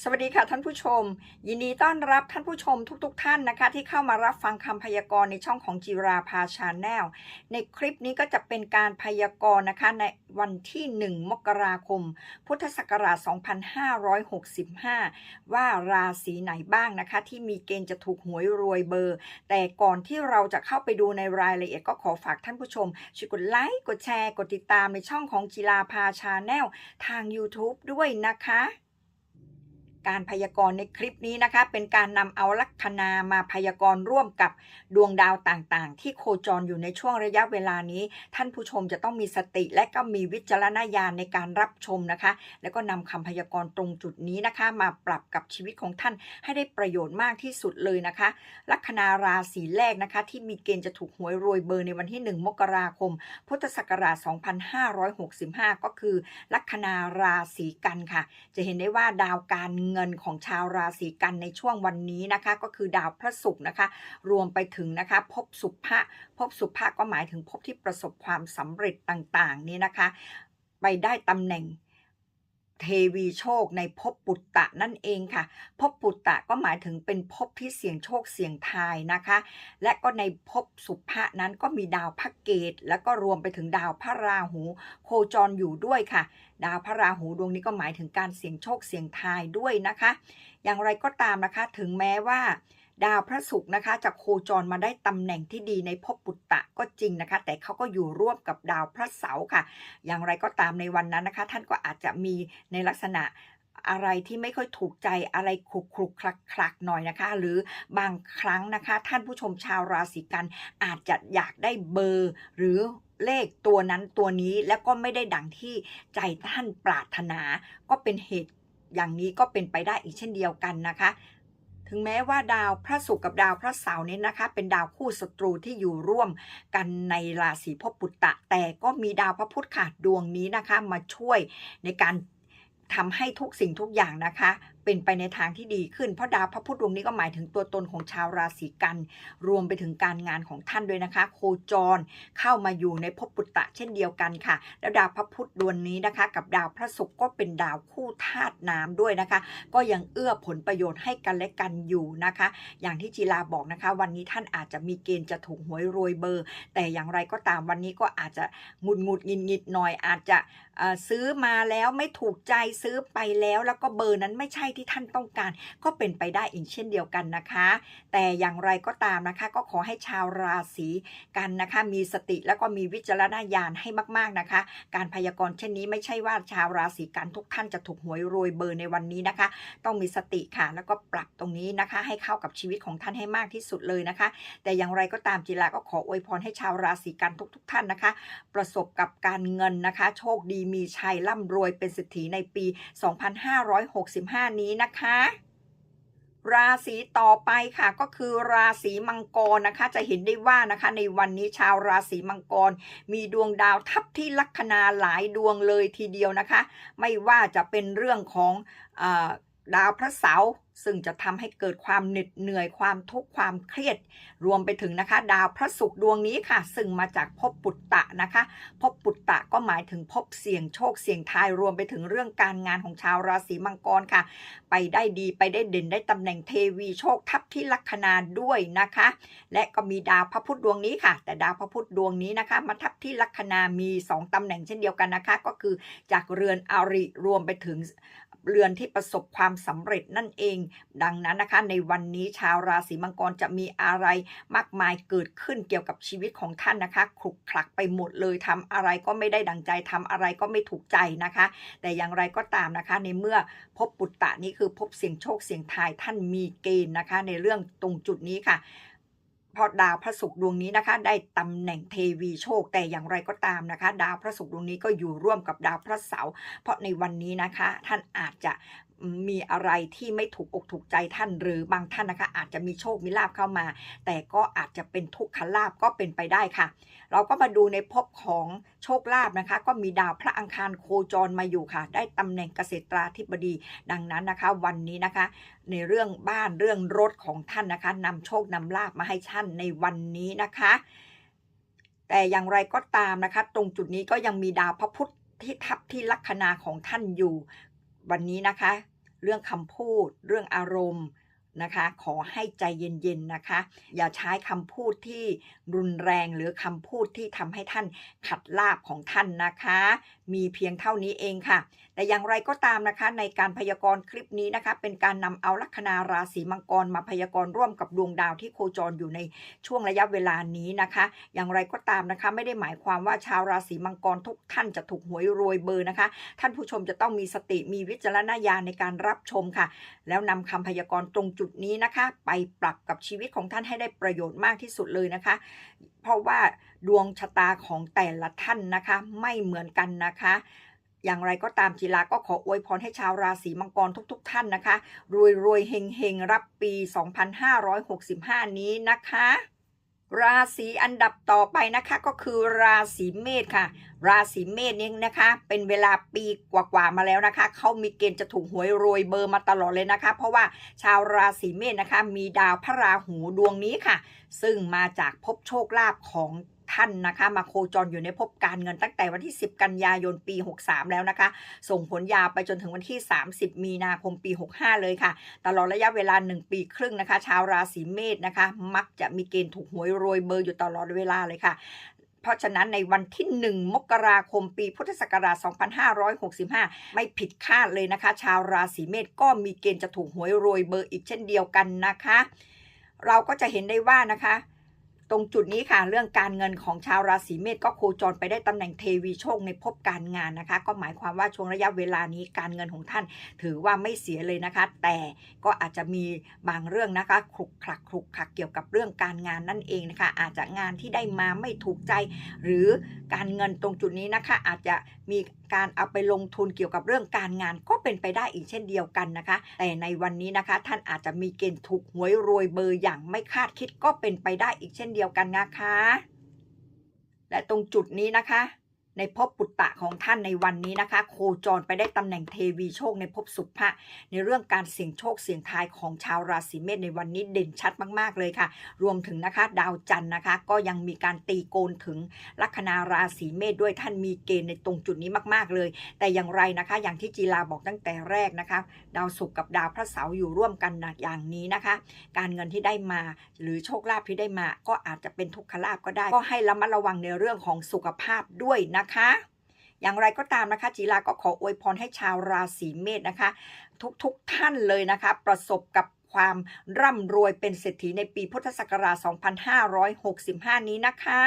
สวัสดีค่ะท่านผู้ชม ยินดีต้อนรับท่านผู้ชมทุกๆทท่านนะคะ ที่เข้ามารับฟังคำพยากรณ์ในช่องของจิราภาชาแนลในคลิปนี้ก็จะเป็นการพยากรณ์นะคะในวันที่ 1 มกราคม พุทธศักราช 2565 ว่าราศีไหนบ้างนะคะ ที่มีเกณฑ์จะถูกหวยรวยเบอร์ แต่ก่อนที่เราจะเข้าไปดูในรายละเอียดก็ขอฝากท่านผู้ชมช่วยกดไลค์กดแชร์กดติดตามในช่องของจิราภาชาแนลทาง YouTube ด้วยนะคะ การพยากรณ์ในคลิปนี้นะคะ เป็นการนำเอาลัคนามาพยากรณ์ร่วมกับดวงดาวต่างๆ ที่โคจรอยู่ในช่วงระยะเวลานี้ ท่านผู้ชมจะต้องมีสติและก็มีวิจารณญาณในการรับชมนะคะ แล้วก็นำคำพยากรณ์ตรงจุดนี้นะคะ มาปรับกับชีวิตของท่านให้ได้ประโยชน์มากที่สุดเลยนะคะ ลัคนาราศีแรกนะคะ ที่มีเกณฑ์จะถูกหวยรวยเบอร์ในวันที่ 1 มกราคม พุทธศักราช 2565 ก็คือ ลัคนาราศีกันค่ะ จะเห็นได้ว่าดาวการเเงินของชาวราศีกันในช่วงวันนี้นะคะ ก็คือดาวพระศุกร์นะคะ รวมไปถึงนะคะพบสุภะภพสุภะก็หมายถึงพบที่ประสบความสำเร็จต่างๆ นี่นะคะ ไปได้ตำแหน่ง เทวีโชคในภพปุตตะนั่นเองค่ะภพปุตตะก็หมายถึงเป็นภพที่เสี่ยงโชคเสี่ยงทายนะคะ และก็ในภพสุภะนั้นก็มีดาวพระเกต แล้วก็รวมไปถึงดาวพระราหู โคจรอยู่ด้วยค่ะ ดาวพระราหูดวงนี้ก็หมายถึงการเสี่ยงโชคเสี่ยงทายด้วยนะคะ อย่างไรก็ตามนะคะถึงแม้ว่า ดาวพระศุกร์นะคะจะโคจรมาได้ตำแหน่งที่ดีในภพปุตตะก็จริงนะคะ แต่เขาก็อยู่ร่วมกับดาวพระเสาร์ค่ะ อย่างไรก็ตามในวันนั้นนะคะ ท่านก็อาจจะมีในลักษณะอะไรที่ไม่ค่อยถูกใจอะไรคลุกคลุกคลักคลักหน่อยนะคะ หรือบางครั้งนะคะ ท่านผู้ชมชาวราศีกันอาจจะอยากได้เบอร์ หรือเลขตัวนั้นตัวนี้แล้วก็ไม่ได้ดังที่ใจท่านปรารถนา ก็เป็นเหตุอย่างนี้ก็เป็นไปได้อีกเช่นเดียวกันนะคะ ถึงแม้ว่าดาวพระศุกร์กับดาวพระเสาร์นี้นะคะ เป็นดาวคู่ศัตรูที่อยู่ร่วมกันในราศีพบปุตตะ แต่ก็มีดาวพระพุธขาดดวงนี้นะคะ มาช่วยในการทำให้ทุกสิ่งทุกอย่างนะคะ เป็นไปในทางที่ดีขึ้น เพราะดาวพระพุธดวงนี้ก็หมายถึงตัวตนของชาวราศีกัน รวมไปถึงการงานของท่านด้วยนะคะ โคจรเข้ามาอยู่ในภพปุตตะเช่นเดียวกันค่ะ แล้วดาวพระพุธดวงนี้นะคะ กับดาวพระศุกร์ก็เป็นดาวคู่ธาตุน้ำด้วยนะคะ ก็ยังเอื้อผลประโยชน์ให้กันและกันอยู่นะคะ อย่างที่จีลาบอกนะคะ วันนี้ท่านอาจจะมีเกณฑ์จะถูกหวยรวยเบอร์ แต่อย่างไรก็ตามวันนี้ก็อาจจะหงุดหงุดงิดงิดหน่อยอาจจะซื้อมาแล้วไม่ถูกใจซื้อไปแล้วแล้วก็เบอร์นั้นไม่ใช่ที่ท่านต้องการ ก็เป็นไปได้อีกเช่นเดียวกันนะคะ แต่อย่างไรก็ตามนะคะ ก็ขอให้ชาวราศีกันนะคะ มีสติแล้วก็มีวิจารณญาณให้มาก ๆนะคะ การพยากรณ์เช่นนี้ไม่ใช่ว่าชาวราศีกันทุกท่านจะถูกหวยรวยเบอร์ในวันนี้นะคะ ต้องมีสติค่ะ แล้วก็ปรับตรงนี้นะคะ ให้เข้ากับชีวิตของท่านให้มากที่สุดเลยนะคะ แต่อย่างไรก็ตามจิราก็ขออวยพรให้ชาวราศีกันทุกๆท่านนะคะ ประสบกับการเงินนะคะ โชคดีมีชัยร่ำรวยเป็นเศรษฐีในปี 2565 นี้นะคะ ราศีต่อไปค่ะก็คือราศีมังกรนะคะ จะเห็นได้ว่านะคะ ในวันนี้ชาวราศีมังกร มีดวงดาวทับที่ลัคนาหลายดวงเลยทีเดียวนะคะ ไม่ว่าจะเป็นเรื่องของอ ดาวพระเสาร์ซึ่งจะทำให้เกิดความเหน็ดเหนื่อยความทุกข์ความเครียด รวมไปถึงนะคะ ดาวพระศุกร์ดวงนี้ค่ะ ซึ่งมาจากภพปุตตะนะคะภพปุตตะก็หมายถึงภพเสี่ยงโชคเสี่ยงทายรวมไปถึงเรื่องการงานของชาวราศีมังกรค่ะ ไปได้ดีไปได้เด่นได้ตำแหน่งเทวีโชคทับที่ลัคนาด้วยนะคะ และก็มีดาวพระพุธดวงนี้ค่ะ แต่ดาวพระพุธดวงนี้นะคะ มาทับที่ลัคนามี 2ตำแหน่งเช่นเดียวกันนะคะ ก็คือจากเรือนอริรวมไปถึง เรือนที่ประสบความสำเร็จนั่นเอง ดังนั้นนะคะ ในวันนี้ชาวราศีมังกรจะมีอะไรมากมายเกิดขึ้นเกี่ยวกับชีวิตของท่านนะคะคลุกคลักไปหมดเลยทำอะไรก็ไม่ได้ดังใจทำอะไรก็ไม่ถูกใจนะคะ แต่อย่างไรก็ตามนะคะ ในเมื่อพบปุตตะนี่คือพบเสียงโชคเสียงทายท่านมีเกณฑ์นะคะ ในเรื่องตรงจุดนี้ค่ะ พราะดาวพระศุกร์ดวงนี้นะคะ ได้ตำแหน่งเทวีโชคแต่อย่างไรก็ตามนะคะ ดาวพระศุกร์ดวงนี้ก็อยู่ร่วมกับดาวพระเสาร์เพราะในวันนี้นะคะ ท่านอาจจะ มีอะไรที่ไม่ถูกอกถูกใจท่าน หรือบางท่านนะคะ อาจจะมีโชคมีลาบเข้ามา แต่ก็อาจจะเป็นทุกขลาบก็เป็นไปได้ค่ะ เราก็มาดูในภพของโชคลาภนะคะ ก็มีดาวพระอังคารโคจรมาอยู่ค่ะ ได้ตำแหน่งเกษตราธิบดีดังนั้นนะคะ วันนี้นะคะ ในเรื่องบ้านเรื่องรถของท่านนะคะนำโชคนำลาบมาให้ท่านในวันนี้นะคะ แต่อย่างไรก็ตามนะคะ ตรงจุดนี้ก็ยังมีดาวพระพุธที่ทับที่ลัคนาของท่านอยู่วันนี้นะคะ เรื่องคำพูด เรื่องอารมณ์ นะคะ ขอให้ใจเย็นๆนะคะ อย่าใช้คำพูดที่รุนแรงหรือคำพูดที่ทำให้ท่านขัดลาบของท่านนะคะ มีเพียงเท่านี้เองค่ะ แต่อย่างไรก็ตามนะคะ ในการพยากรณ์คลิปนี้นะคะ เป็นการนำเอาลัคนาราศีมังกรมาพยากรณ์ร่วมกับดวงดาวที่โคจรอยู่ในช่วงระยะเวลานี้นะคะ อย่างไรก็ตามนะคะ ไม่ได้หมายความว่าชาวราศีมังกรทุกท่านจะถูกหวยรวยเบอร์นะคะ ท่านผู้ชมจะต้องมีสติมีวิจารณญาณในการรับชมค่ะ แล้วนำคำพยากรณ์ตรงจุดุดนี้นะคะ ไปปรับกับชีวิตของท่านให้ได้ประโยชน์มากที่สุดเลยนะคะ เพราะว่าดวงชะตาของแต่ละท่านนะคะ ไม่เหมือนกันนะคะอย่างไรก็ตามจิลาก็ขออวยพรให้ชาวราศีมังกรทุกๆทท่านนะคะ รวยรวยเฮงเฮงรับปี 2565 นี้นะคะ ราศีอันดับต่อไปนะคะก็คือราศีเมษค่ะ ราศีเมษนี่นะคะ เป็นเวลาปีกว่าๆมาแล้วนะคะเขามีเกณฑ์จะถูกหวยรวยเบอร์มาตลอดเลยนะคะ เพราะว่าชาวราศีเมษนะคะ มีดาวพระราหูดวงนี้ค่ะ ซึ่งมาจากภพโชคลาภของ ท่านนะคะ มาโคจรอยู่ในภพการเงินตั้งแต่วันที่ 10 กันยายนปี 63 แล้วนะคะ ส่งผลยาวไปจนถึงวันที่ 30 มีนาคมปี 65 เลยค่ะ ตลอดระยะเวลา 1 ปีครึ่งนะคะ ชาวราศีเมษนะคะ มักจะมีเกณฑ์ถูกหวยรวยเบอร์อยู่ตลอดเวลาเลยค่ะเพราะฉะนั้นในวันที่ 1 มกราคมปีพุทธศักราช 2565 ไม่ผิดคาดเลยนะคะ ชาวราศีเมษก็มีเกณฑ์จะถูกหวยรวยเบอร์อีกเช่นเดียวกันนะคะ เราก็จะเห็นได้ว่านะคะ ตรงจุดนี้ค่ะ เรื่องการเงินของชาวราศีเมษก็โคจรไปได้ตำแหน่งเทวีโชคในภพการงานนะคะ ก็หมายความว่าช่วงระยะเวลานี้การเงินของท่าน ถือว่าไม่เสียเลยนะคะ แต่ก็อาจจะมีบางเรื่องนะคะคลุกคลักคลุกคลักเกี่ยวกับเรื่องการงานนั่นเองนะคะ อาจจะงานที่ได้มาไม่ถูกใจ หรือการเงินตรงจุดนี้นะคะ อาจจะมีการเอาไปลงทุนเกี่ยวกับเรื่องการงานก็เป็นไปได้อีกเช่นเดียวกันนะคะ แต่ในวันนี้นะคะ ท่านอาจจะมีเกณฑ์ถูกหวยรวยเบอร์อย่างไม่คาดคิดก็เป็นไปได้อีกเช่นเดียวียวกันนะคะ และตรงจุดนี้นะคะ ในภพปุตตะของท่านในวันนี้นะคะ โคจรไปได้ตำแหน่งเทวีโชคในภพสุภะในเรื่องการเสี่ยงโชคเสี่ยงทายของชาวราศีเมษในวันนี้เด่นชัดมาก ๆ เลยค่ะ รวมถึงนะคะ ดาวจันทร์นะคะ ก็ยังมีการตีโกนถึงลัคนาราศีเมษด้วยท่านมีเกณฑ์ในตรงจุดนี้มาก ๆ เลย แต่อย่างไรนะคะ อย่างที่จีราบอกตั้งแต่แรกนะคะ ดาวศุกร์กับดาวพระเสาร์อยู่ร่วมกันนะอย่างนี้นะคะ การเงินที่ได้มา หรือโชคลาภที่ได้มา ก็อาจจะเป็นทุกขลาภก็ได้ ก็ให้ระมัดระวังในเรื่องของสุขภาพด้วยนะคะ อย่างไรก็ตามนะคะจีราก็ขออวยพรให้ชาวราศีเมษนะคะ ทุกๆทท่านเลยนะคะ ประสบกับความร่ำรวยเป็นเศรษฐีในปีพุทธศักราช 2565 นี้นะคะ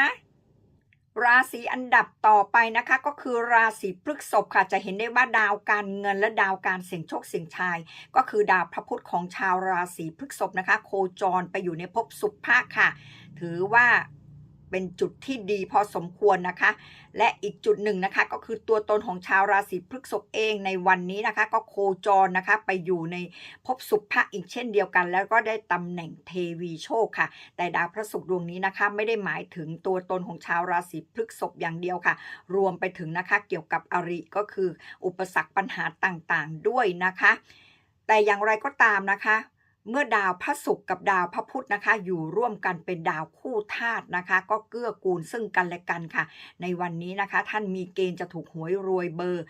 ราศีอันดับต่อไปนะคะก็คือราศีพฤษภค่ะจะเห็นได้ว่าดาวการเงินและดาวการเสี่ยงโชคเสี่ยงชาย ก็คือดาวพระพุธของชาวราศีพฤษภนะคะ โคจรไปอยู่ในภพสุภาค่ะ ถือว่า เป็นจุดที่ดีพอสมควรนะคะ และอีกจุดหนึ่งนะคะ ก็คือตัวตนของชาวราศีพฤษภเองในวันนี้นะคะ ก็โคจรนะคะ ไปอยู่ในภพสุภะอีกเช่นเดียวกัน แล้วก็ได้ตำแหน่งเทวีโชคค่ะ แต่ดาวพระศุกร์ดวงนี้นะคะ ไม่ได้หมายถึงตัวตนของชาวราศีพฤษภอย่างเดียวค่ะ รวมไปถึงนะคะเกี่ยวกับอริก็คือ อุปสรรคปัญหาต่างๆ ด้วยนะคะ แต่อย่างไรก็ตามนะคะ เมื่อดาวพระศุกร์กับดาวพระพุธนะคะ อยู่ร่วมกันเป็นดาวคู่ธาตุนะคะ ก็เกื้อกูลซึ่งกันและกันค่ะ ในวันนี้นะคะ ท่านมีเกณฑ์จะถูกหวยรวยเบอร์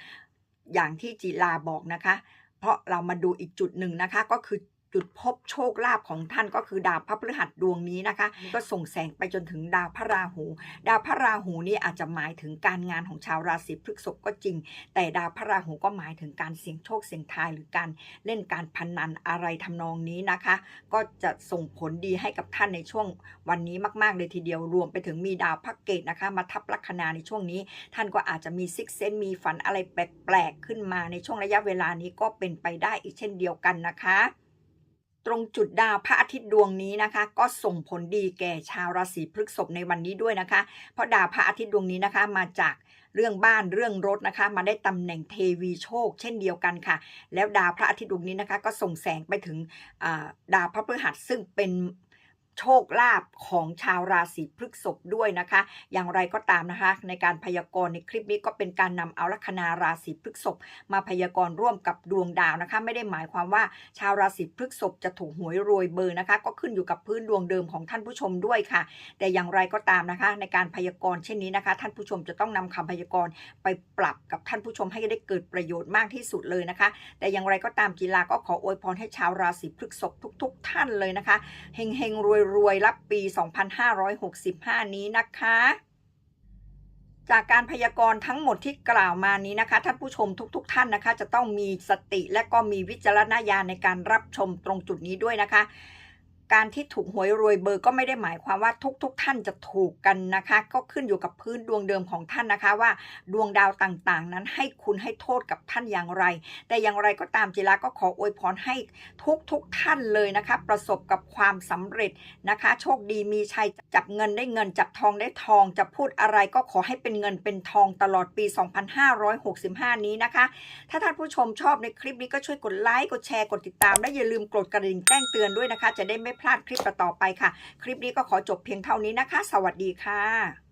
อย่างที่จิลาบอกนะคะ เพราะเรามาดูอีกจุดหนึ่งนะคะก็คือ จุดพบโชคลาภของท่านก็คือดาวพระพฤหัสดวงนี้นะคะ ก็ส่งแสงไปจนถึงดาวพระราหู ดาวพระราหูนี่อาจจะหมายถึงการงานของชาวราศีพฤษภก็จริง แต่ดาวพระราหูก็หมายถึงการเสี่ยงโชคเสี่ยงทายหรือการเล่นการพนันอะไรทำนองนี้นะคะ ก็จะส่งผลดีให้กับท่านในช่วงวันนี้มาก ๆ เลยทีเดียวรวมไปถึงมีดาวพระเกตนะคะ มาทับลัคนาในช่วงนี้ ท่านก็อาจจะมีซิกเซนมีฝันอะไรแปลกๆขึ้นมาในช่วงระยะเวลานี้ก็เป็นไปได้อีกเช่นเดียวกันนะคะ ตรงจุดดาวพระอาทิตย์ดวงนี้นะคะ ก็ส่งผลดีแก่ชาวราศีพฤษภในวันนี้ด้วยนะคะ เพราะดาวพระอาทิตย์ดวงนี้นะคะมาจากเรื่องบ้านเรื่องรถนะคะ มาได้ตำแหน่งเทวีโชค เช่นเดียวกันค่ะ แล้วดาวพระอาทิตย์ดวงนี้นะคะ ก็ส่งแสงไปถึงดาวพระพฤหัสซึ่งเป็น โชคลาภของชาวราศีพฤษภด้วยนะคะ อย่างไรก็ตามนะคะ ในการพยากรณ์ในคลิปนี้ก็เป็นการนำเอาลัคนาราศีพฤษภมาพยากรณ์ร่วมกับดวงดาวนะคะ ไม่ได้หมายความว่าชาวราศีพฤษภจะถูกหวยรวยเบอร์นะคะ ก็ขึ้นอยู่กับพื้นดวงเดิมของท่านผู้ชมด้วยค่ะ แต่อย่างไรก็ตามนะคะ ในการพยากรณ์เช่นนี้นะคะ ท่านผู้ชมจะต้องนำคำพยากรณ์ไปปรับกับท่านผู้ชมให้ได้เกิดประโยชน์มากที่สุดเลยนะคะ แต่อย่างไรก็ตามกีฬาก็ขออวยพรให้ชาวราศีพฤษภทุก ๆ ท่านเลยนะคะเฮงเฮงรวยรวยรับปี 2565 นี้นะคะ จากการพยากรณ์ทั้งหมดที่กล่าวมานี้นะคะ ท่านผู้ชมทุกๆท่านนะคะ จะต้องมีสติและก็มีวิจารณญาณในการรับชมตรงจุดนี้ด้วยนะคะ การที่ถูกหวยรวยเบอร์ก็ไม่ได้หมายความว่าทุกๆทท่านจะถูกกันนะคะ ก็ขึ้นอยู่กับพื้นดวงเดิมของท่านนะคะว่าดวงดาวต่างๆ นั้นให้คุณให้โทษกับท่านอย่างไร แต่อย่างไรก็ตามจิราก็ขออวยพรให้ทุกๆทท่านเลยนะคะ ประสบกับความสำเร็จนะคะ โชคดีมีชัยจับเงินได้เงิน จับทองได้ทอง จะพูดอะไรก็ขอให้เป็นเงินเป็นทองตลอดปี 2565 นี้นะคะ ถ้าท่านผู้ชมชอบในคลิปนี้ก็ช่วยกดไลค์กดแชร์กดติดตามและอย่าลืมกดกระดิ่งแจ้งเตือนด้วยนะคะ จะได้ไม่พลาดคลิปต่อๆไปค่ะ คลิปนี้ก็ขอจบเพียงเท่านี้นะคะ สวัสดีค่ะ